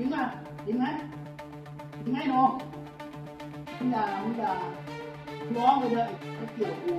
จริงป่ะจริงไหมจริงไหมน้องมึงด่ามึงด่าร้องไปเลยไม่เกี่ยวกู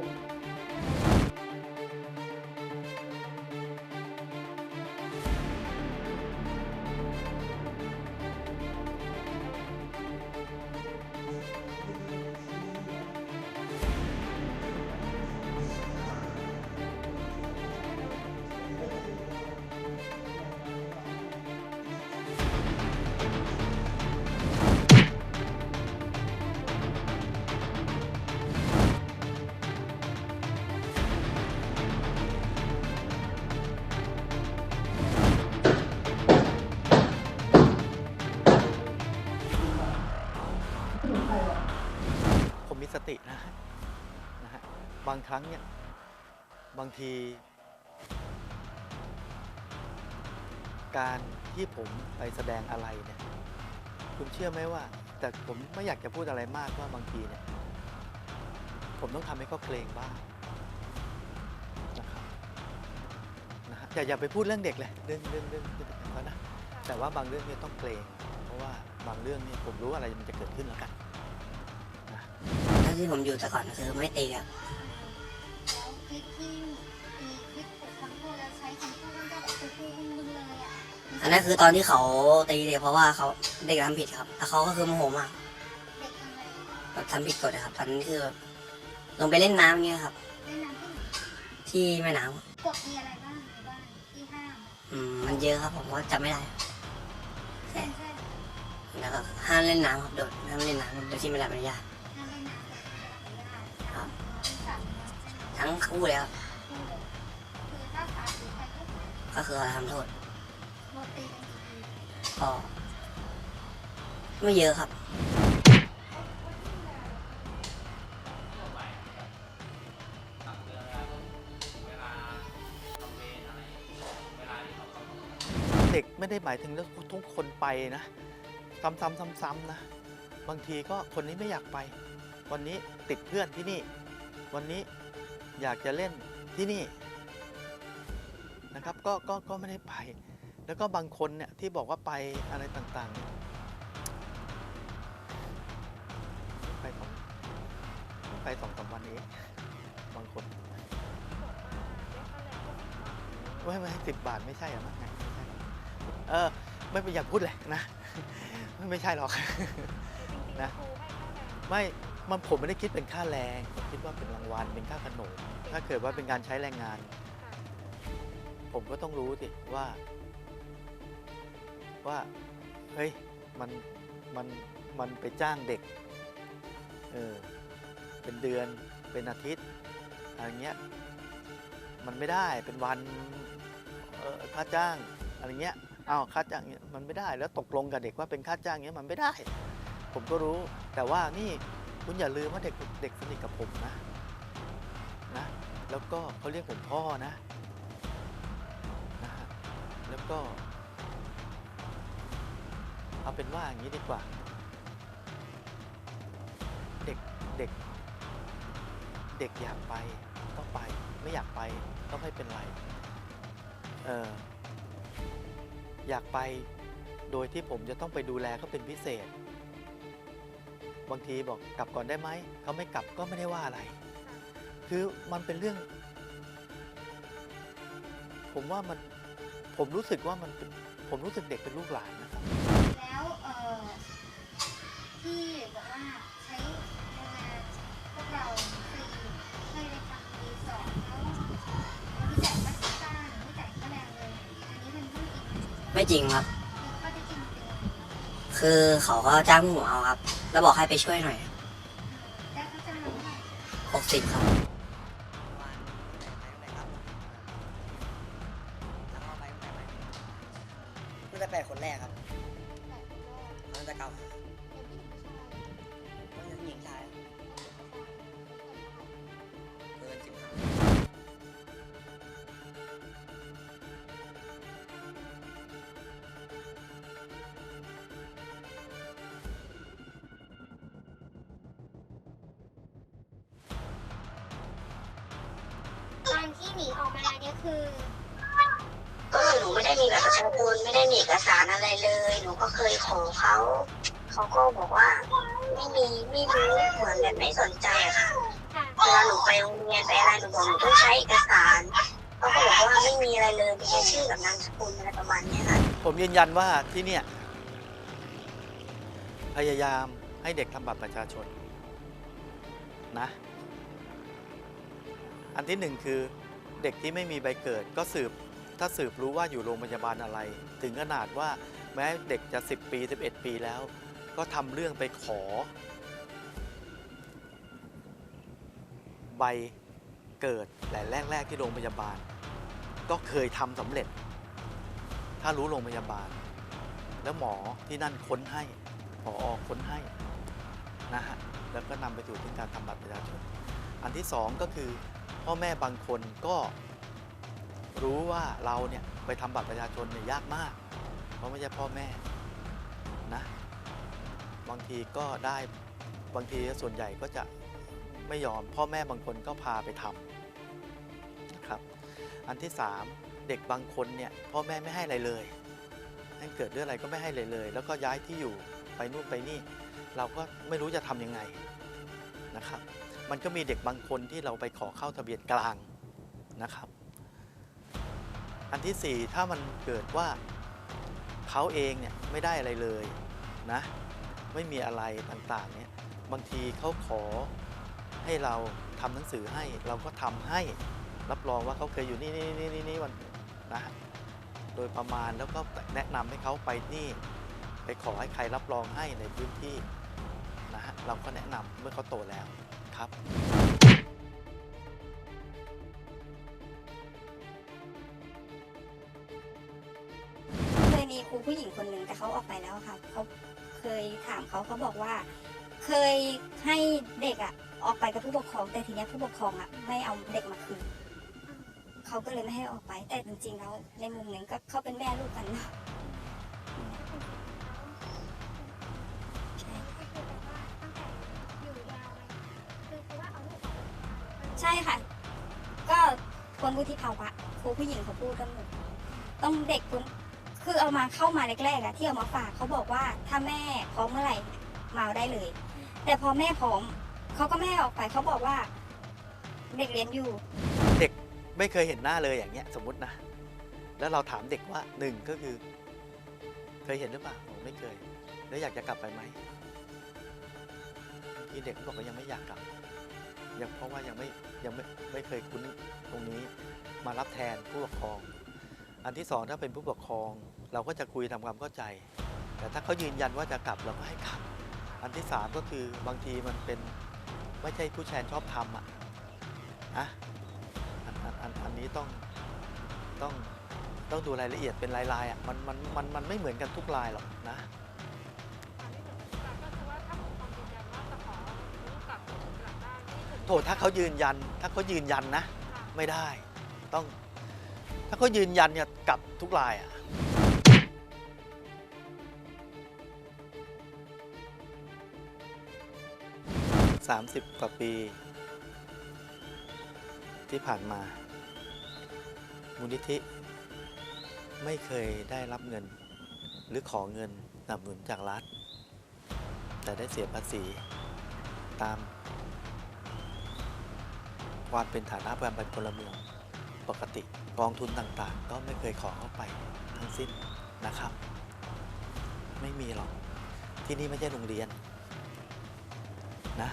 ผมมีสตินะนะฮะบางครั้งเนี่ย บางที การที่ผมไปแสดงอะไรเนี่ย คุณเชื่อไหมว่า แต่ผมไม่อยากจะพูดอะไรมากว่าบางทีเนี่ย ผมต้องทำให้เขาเกรงบ้างนะครับนะฮะอย่าอย่าไปพูดเรื่องเด็กเลยเรื่องเรื่องเรื่องเรื่องเขานะแต่ว่าบางเรื่องเนี่ยต้องเกรง เพราะว่าบางเรื่องเนี่ยผมรู้อะไรมันจะเกิดขึ้นแล้วกัน ที่ผมอยู่แต่ก่อนคือไม่ตีครับแล้วคลิปที่ตีคลิปกดคำพูดแล้วใช้คำพูดมันก็แบบกูกูมึงมึงเลยอะอันนั้นคือตอนที่เขาตีเด็กเพราะว่าเขาเด็กทำผิดครับแล้วเขาก็คือโมโหมากเด็กทำอะไรแบบทำผิดกฎนะครับตอนนั้นคือแบบลงไปเล่นน้ำเงี้ยครับเล่นน้ำที่ไหนที่แม่น้กฎมีอะไรบ้างในบ้านที่ห้ามำอืมมันเยอะครับผมก็จำไม่ได้เช่นเช่นแล้วก็ห้ามเล่นน้ำครับโดดห้ามเล่นน้ำโดยที่ไม่ได้อนุญาต ทั้งคู่เลยครับก็คือเราขาดหรือใครก็คือทำโทษโดนตีกันกี่ทีก็ไม่เยอะครับ เด็กไม่ได้หมายถึงทุกคนไปนะซ้ำๆซ้ำๆนะ บางทีก็คนนี้ไม่อยากไป วันนี้ติดเพื่อนที่นี่ วันนี้ อยากจะเล่นที่นี่นะครับก็ก็ก็ไม่ได้ไป แล้วก็บางคนเนี่ยที่บอกว่าไปอะไรต่างๆเนี่ยไปสองไปสองสามวันเองบางคนไม่ไม่สิบบาทไม่ใช่เหรอมั้งไงไม่ใช่หรอกเออไม่เป็นอยากพูดเลยนะ ไม่ไม่ใช่หรอกนะไม่ มันผมไม่ได้คิดเป็นค่าแรงผมคิดว่าเป็นรางวัลเป็นค่าขนมถ้าเกิดว่าเป็นการใช้แรงงาน ผมก็ต้องรู้สิว่า ว่าเฮ้ยมันมันมันไปจ้างเด็กเออเป็นเดือนเป็นอาทิตย์อะไรเงี้ยมันไม่ได้เป็นวันเออค่าจ้างอะไรเงี้ยอ้าวค่าจ้างเงี้ยมันไม่ได้แล้วตกลงกับเด็กว่าเป็นค่าจ้างเงี้ยมันไม่ได้ ผมก็รู้แต่ว่านี่ คุณอย่าลืมว่าเด็กเด็กสนิทกับผมนะนะ แล้วก็เขาเรียกผมพ่อนะนะฮะแล้วก็ เอาเป็นว่าอย่างนี้ดีกว่า เด็กเด็ก เด็กอยากไปก็ไป ไม่อยากไปก็ไม่เป็นไรเอออยากไปโดยที่ผมจะต้องไปดูแลเขาเป็นพิเศษ บางทีบอกกลับก่อนได้ไหม เขาไม่กลับก็ไม่ได้ว่าอะไร คือมันเป็นเรื่อง ผมว่ามัน ผมรู้สึกว่ามันเป็นผมรู้สึกเด็กเป็นลูกหลานนะครับแล้วเอ่อที่บอกว่าใช้แรงงานพวกเราฟรีให้ในทำรีสอร์ทแล้วไม่จ่ายค่าที่จ้างไม่จ่ายค่าแรงเลย อันนี้เป็นเรื่องจริงไหมไม่จริงครับข้อเท็จจริงเป็นยังไงคือเขาก็จ้างผมเอาครับ แล้วบอกให้ไปช่วยหน่อยแล้วเขาจะมาเมื่อไหร่หกสิบครับ นที่หนีออกมาเนี่ยคือ ก็คือหนูไม่ได้มีบัตรประชาชนไม่ได้มีเอกสารอะไรเลย หนูก็เคยขอเขาเขาก็บอกว่า ไม่มีไม่รู้เหมือนแบบไม่สนใจอะค่ะค่ะเวลาหนูไปโรงเรียนไปอะไรหนูบอกหนูต้องใช้เอกสารเขาก็บอกว่าไม่มีอะไรเลยมีแค่ชื่อกับนามสกุลอะไรประมาณเนี้ยค่ะ ผมยืนยันว่าที่เนี่ย พยายามให้เด็กทำบัตรประชาชนนะ อันที่หนึ่งคือ เด็กที่ไม่มีใบเกิดก็สืบ ถ้าสืบรู้ว่าอยู่โรงพยาบาลอะไร ถึงขนาดว่าแม้เด็กจะ 10 ปี 11 ปีแล้ว ก็ทำเรื่องไปขอ ใบเกิดแหล่แรก ๆ ที่โรงพยาบาล ก็เคยทำสำเร็จ ถ้ารู้โรงพยาบาล แล้วหมอที่นั่นค้นให้ผอค้นให้นะฮะแล้วก็นำไปสู่ถึงการทำบัตรประชาชนอันที่สองก็คือ พ่อแม่บางคนก็รู้ว่าเราเนี่ยไปทำบัตรประชาชนเนี่ยยากมาก เพราะไม่ใช่พ่อแม่นะบางทีก็ได้บางทีส่วนใหญ่ก็จะไม่ยอม พ่อแม่บางคนก็พาไปทำนะครับอันที่สามเด็กบางคนเนี่ยพ่อแม่ไม่ให้อะไรเลยให้เกิดเรื่องอะไรก็ไม่ให้เลยเลย แล้วก็ย้ายที่อยู่ไปนู่นไปนี่ เราก็ไม่รู้จะทำยังไงนะครับ มันก็มีเด็กบางคนที่เราไปขอเข้าทะเบียนกลางนะครับ อันที่สี่ถ้ามันเกิดว่าเขาเองเนี่ยไม่ได้อะไรเลยนะไม่มีอะไรต่างๆเนี่ยบางทีเขาขอให้เราทำหนังสือให้เราก็ทำให้รับรองว่าเขาเคยอยู่นี่นี่นี่นี่นี่วันนะโดยประมาณแล้วก็แนะนำให้เขาไปนี่ ไปขอให้ใครรับรองให้ในพื้นที่นะฮะเราก็แนะนำเมื่อเขาโตแล้ว ครับ เคยมีครูผู้หญิงคนหนึ่งแต่เขาออกไปแล้วค่ะเขาเคยถามเขาเขาบอกว่า เคยให้เด็กอะออกไปกับผู้ปกครอง แต่ทีเนี้ยผู้ปกครองอะไม่เอาเด็กมาคืนเขาก็เลยไม่ให้ออกไป แต่จริงๆแล้วในมุมหนึ่งก็เขาเป็นแม่ลูกกันเนอะ ใช่ค่ะ ก็คนวุฒิภาวะครูผู้หญิงเขาพูดกันหมดต้องเด็กคนคือเอามาเข้ามาแรกๆอะที่เอามาฝากเขาบอกว่าถ้าแม่พร้อมเมื่อไหร่มาเอาได้เลย แต่พอแม่พร้อมเขาก็ไม่ออกไปเขาบอกว่า เด็กเรียนอยู่ เด็กไม่เคยเห็นหน้าเลยอย่างเงี้ยสมมตินะ แล้วเราถามเด็กว่าหนึ่งก็คือ เคยเห็นหรือเปล่าผมไม่เคย แล้วอยากจะกลับไปไหมทีเด็กก็บอกว่ายังไม่อยากกลับยังเพราะว่ายังไม่ ยังไม่ไม่เคยคุ้นตรงนี้มารับแทนผู้ปกครอง อันที่สองถ้าเป็นผู้ปกครอง เราก็จะคุยทำความเข้าใจ แต่ถ้าเขายืนยันว่าจะกลับเราก็ให้กลับ อันที่สามก็คือบางทีมันเป็นไม่ใช่ผู้แทนชอบทำอะอะอันอันอันอันนี้ต้องต้องต้องดูรายละเอียดเป็นรายๆอะมันมันมันมันไม่เหมือนกันทุกรายหรอกนะ ถถ้าเขายืนยัน ถ้าเขายืนยันนะ ไม่ได้ ต้อง ถ้าเขายืนยันเนี่ยกลับทุกรายอะ30กว่าปี ที่ผ่านมา มูลนิธิ ไม่เคยได้รับเงิน หรือขอเงินสนับสนุนจากรัฐ แต่ได้เสียภาษีตาม ความเป็นฐานะความเป็นพลเมืองปกติกองทุนต่างๆ ก็ไม่เคยขอเข้าไปทั้งสิ้นนะครับ ไม่มีหรอก ที่นี่ไม่ใช่โรงเรียนนะ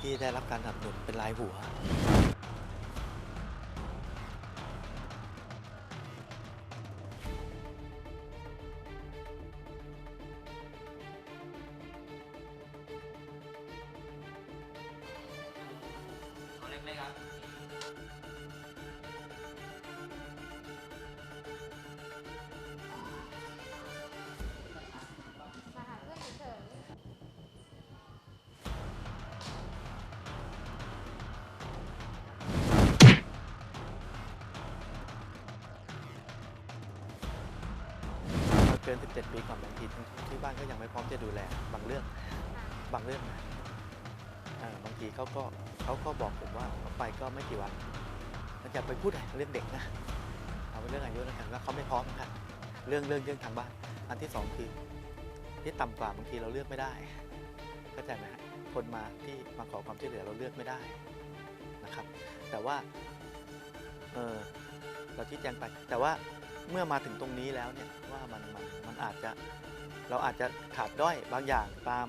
ที่ได้รับการสนับสนุนเป็นรายหัว มาหาเพื่อนเฉยเราเกิน 17 ปีก่อนบางทีที่ที่บ้านก็ยังไม่พร้อมจะดูแลบางเรื่องบางเรื่องนะเอ่อบางทีเขาก็เขาก็บอกผมว่าเขาไปก็ไม่กี่วันมันจะไปพูดอะไรเรื่องเด็กนะเอาเป็นเรื่องอายุแล้วกันว่าเขาไม่พร้อมกันเรื่องเรื่องเรื่องทางบ้านอันอันที่สองคือที่ต่ำกว่าบางทีเราเลือกไม่ได้เข้าใจไหมฮะคนมาที่มาขอความช่วยเหลือเราเลือกไม่ได้นะครับ แต่ว่าเออเราชี้แจงไปแต่ว่าเมื่อมาถึงตรงนี้แล้วเนี่ยว่ามันมันมันอาจจะเราอาจจะขาดด้อยบางอย่างตาม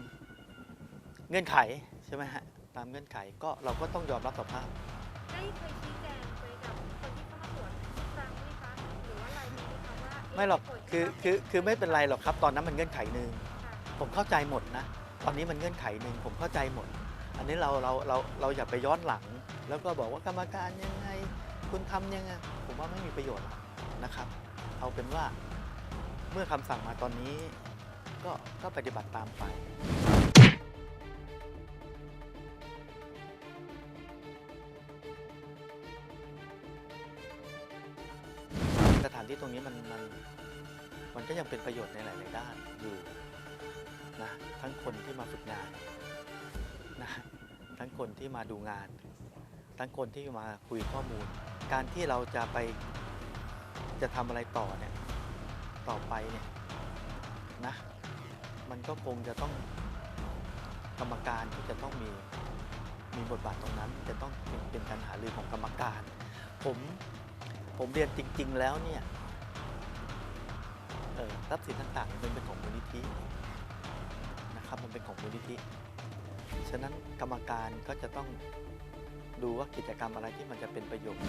เงื่อนไขใช่ไหมฮะ ตามเงื่อนไขก็เราก็ต้องยอมรับสภาพ ได้เคยชี้แจงไปกับคนที่เข้ามาตรวจทุกครั้งไหมคะหรือว่าอะไรไหมคะว่าเะไม่หรอกผลคือคือคือไม่เป็นไรหรอกครับ ตอนนั้นมันเงื่อนไขหนึ่งค่ะผมเข้าใจหมดนะ ตอนนี้มันเงื่อนไขหนึ่งผมเข้าใจหมด อันนี้เราเราเราเราอย่าไปย้อนหลัง แล้วก็บอกว่ากรรมการยังไง คุณทำยังไงผมว่าไม่มีประโยชน์หรอกนะครับ เอาเป็นว่าเมื่อคำสั่งมาตอนนี้ ก็ก็ปฏิบัติตามไป ที่ตรงนี้มันมันมันก็ยังเป็นประโยชน์ในหลาย ๆ ด้านอยู่นะทั้งคนที่มาฝึกงานนะทั้งคนที่มาดูงาน ทั้งคนที่มาคุยข้อมูล การที่เราจะไปจะทำอะไรต่อเนี่ยต่อไปเนี่ยนะมันก็คงจะต้องกรรมการที่จะต้องมีมีบทบาทตรงนั้น จะต้องเป็นเป็นการหารือของกรรมการ ผมผมเรียนจริง ๆ แล้วเนี่ย ทรัพย์สินต่างๆมันเป็นของมูลนิธินะครับมันเป็นของมูลนิธิ ฉะนั้นกรรมการก็จะต้องดูว่ากิจกรรมอะไรที่มันจะเป็นประโยชน์